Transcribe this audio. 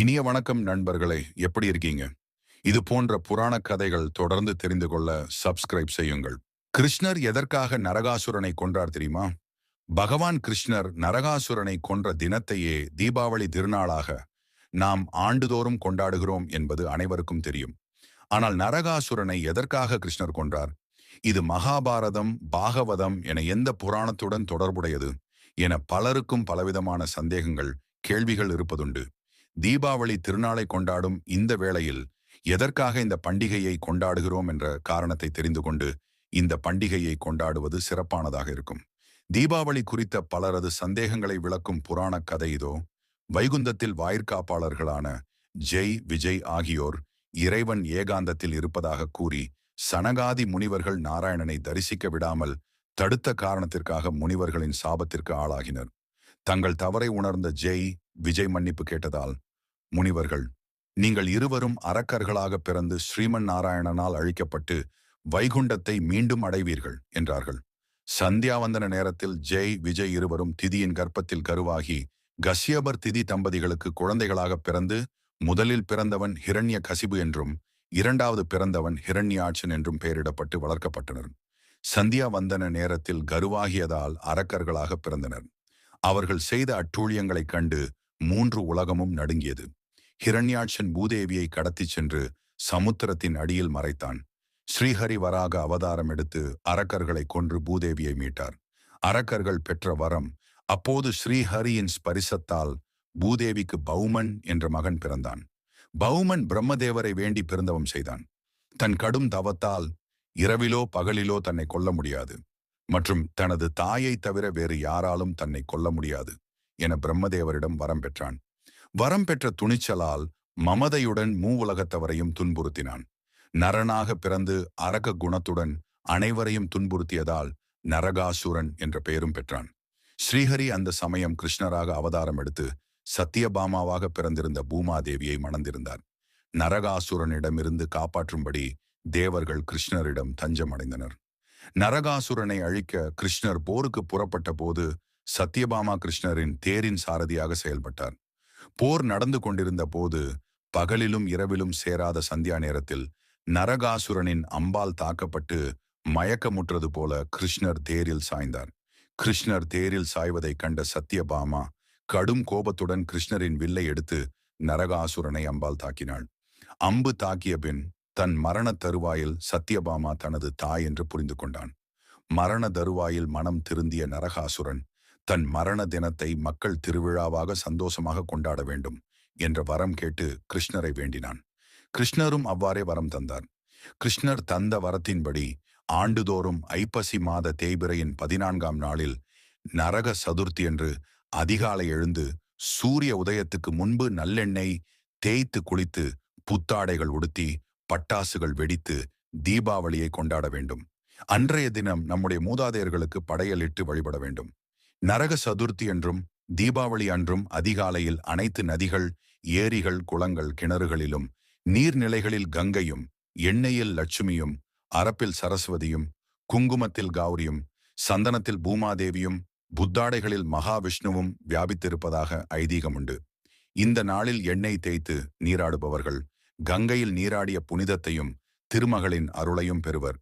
இனிய வணக்கம் நண்பர்களே எப்படி இருக்கீங்க? இது போன்ற புராண கதைகள் தொடர்ந்து தெரிந்து கொள்ள சப்ஸ்கிரைப் செய்யுங்கள். கிருஷ்ணர் எதற்காக நரகாசுரனை கொன்றார் தெரியுமா? பகவான் கிருஷ்ணர் நரகாசுரனை கொன்ற தினத்தையே தீபாவளி திருநாளாக நாம் ஆண்டுதோறும் கொண்டாடுகிறோம் என்பது அனைவருக்கும் தெரியும். ஆனால் நரகாசுரனை எதற்காக கிருஷ்ணர் கொன்றார்? இது மகாபாரதம் பாகவதம் என எந்த புராணத்துடன் தொடர்புடையது என பலருக்கும் பலவிதமான சந்தேகங்கள் கேள்விகள் இருப்பதுண்டு. தீபாவளி திருநாளை கொண்டாடும் இந்த வேளையில் எதற்காக இந்த பண்டிகையை கொண்டாடுகிறோம் என்ற காரணத்தை தெரிந்து கொண்டு இந்த பண்டிகையை கொண்டாடுவது சிறப்பானதாக இருக்கும். தீபாவளி குறித்த பலரது சந்தேகங்களை விளக்கும் புராண கதை இதோ. வைகுந்தத்தில் வாயிற்காப்பாளர்களான ஜெய் விஜய் ஆகியோர் இறைவன் ஏகாந்தத்தில் இருப்பதாக கூறி சனகாதி முனிவர்கள் நாராயணனை தரிசிக்க விடாமல் தடுத்த காரணத்திற்காக முனிவர்களின் சாபத்திற்கு ஆளாகினர். தங்கள் தவறை உணர்ந்த ஜெய் விஜய் மன்னிப்பு கேட்டதால் முனிவர்கள் நீங்கள் இருவரும் அரக்கர்களாக பிறந்து ஸ்ரீமன் நாராயணனால் அழிக்கப்பட்டு வைகுண்டத்தை மீண்டும் அடைவீர்கள் என்றார்கள். சந்தியாவந்தன நேரத்தில் ஜெய் விஜய் இருவரும் திதியின் கர்ப்பத்தில் கருவாகி கசியபர் திதி தம்பதிகளுக்கு குழந்தைகளாக பிறந்து முதலில் பிறந்தவன் ஹிரண்ய கசிபு என்றும் இரண்டாவது பிறந்தவன் ஹிரண்யாட்சன் என்றும் பெயரிடப்பட்டு வளர்க்கப்பட்டனர். சந்தியா வந்தன நேரத்தில் கருவாகியதால் அரக்கர்களாக பிறந்தனர். அவர்கள் செய்த அட்டூழியங்களைக் கண்டு மூன்று உலகமும் நடுங்கியது. ஹிரண்யாட்சன் பூதேவியை கடத்திச் சென்று சமுத்திரத்தின் அடியில் மறைத்தான். ஸ்ரீஹரி வராக அவதாரம் எடுத்து அரக்கர்களை கொன்று பூதேவியை மீட்டார். அரக்கர்கள் பெற்ற வரம் அப்போது ஸ்ரீஹரியின் ஸ்பரிசத்தால் பூதேவிக்கு பௌமன் என்ற மகன் பிறந்தான். பௌமன் பிரம்மதேவரை வேண்டி பிறந்தவம் செய்தான். தன் கடும் தவத்தால் இரவிலோ பகலிலோ தன்னை கொல்ல முடியாது. மற்றும் தனது தாயை தவிர வேறு யாராலும் தன்னை கொல்ல முடியாது. என பிரம்மதேவரிடம் வரம் பெற்றான். வரம் பெற்ற துணிச்சலால் மமதையுடன் மூ உலகத்தவரையும் துன்புறுத்தினான். நரனாக பிறந்து அரக குணத்துடன் அனைவரையும் துன்புறுத்தியதால் நரகாசுரன் என்ற பெயரும் பெற்றான். ஸ்ரீஹரி அந்த சமயம் கிருஷ்ணராக அவதாரம் எடுத்து சத்தியபாமாவாக பிறந்திருந்த பூமாதேவியை மணந்திருந்தார். நரகாசுரனிடமிருந்து காப்பாற்றும்படி தேவர்கள் கிருஷ்ணரிடம் தஞ்சமடைந்தனர். நரகாசுரனை அழிக்க கிருஷ்ணர் போருக்கு புறப்பட்ட போது சத்யபாமா கிருஷ்ணரின் தேரின் சாரதியாக செயல்பட்டார். போர் நடந்து கொண்டிருந்த போது பகலிலும் இரவிலும் சேராத சந்தியா நேரத்தில் நரகாசுரனின் அம்பால் தாக்கப்பட்டு மயக்கமுற்றது போல கிருஷ்ணர் தேரில் சாய்ந்தார். கிருஷ்ணர் தேரில் சாய்வதை கண்ட சத்யபாமா கடும் கோபத்துடன் கிருஷ்ணரின் வில்லை எடுத்து நரகாசுரனை அம்பால் தாக்கினாள். அம்பு தாக்கிய பின் தன் மரண தருவாயில் சத்யபாமா தனது தாய் என்று புரிந்து கொண்டான். மரண தருவாயில் மனம் திருந்திய நரகாசுரன் தன் மரண தினத்தை மக்கள் திருவிழாவாக சந்தோஷமாக கொண்டாட வேண்டும் என்ற வரம் கேட்டு கிருஷ்ணரை வேண்டினான். கிருஷ்ணரும் அவ்வாறே வரம் தந்தார். கிருஷ்ணர் தந்த வரத்தின்படி ஆண்டுதோறும் ஐப்பசி மாத தேய்பிரையின் பதினான்காம் நாளில் நரக சதுர்த்தி என்று அதிகாலை எழுந்து சூரிய உதயத்துக்கு முன்பு நல்லெண்ணெய் தேய்த்து குளித்து புத்தாடைகள் உடுத்தி பட்டாசுகள் வெடித்து தீபாவளியை கொண்டாட வேண்டும். அன்றைய தினம் நம்முடைய மூதாதையர்களுக்கு படையலிட்டு வழிபட வேண்டும். நரக சதுர்த்தி என்றும் தீபாவளி அன்றும் அதிகாலையில் அனைத்து நதிகள் ஏரிகள் குளங்கள் கிணறுகளிலும் நீர்நிலைகளில் கங்கையும் எண்ணெயில் லட்சுமியும் அரப்பில் சரஸ்வதியும் குங்குமத்தில் கௌரியும் சந்தனத்தில் பூமாதேவியும் புத்தாடைகளில் மகாவிஷ்ணுவும் வியாபித்திருப்பதாக ஐதீகம் உண்டு இந்த நாளில் எண்ணெய் தேய்த்து நீராடுபவர்கள் கங்கையில் நீராடிய புனிதத்தையும் திருமகளின் அருளையும் பெறுவர்.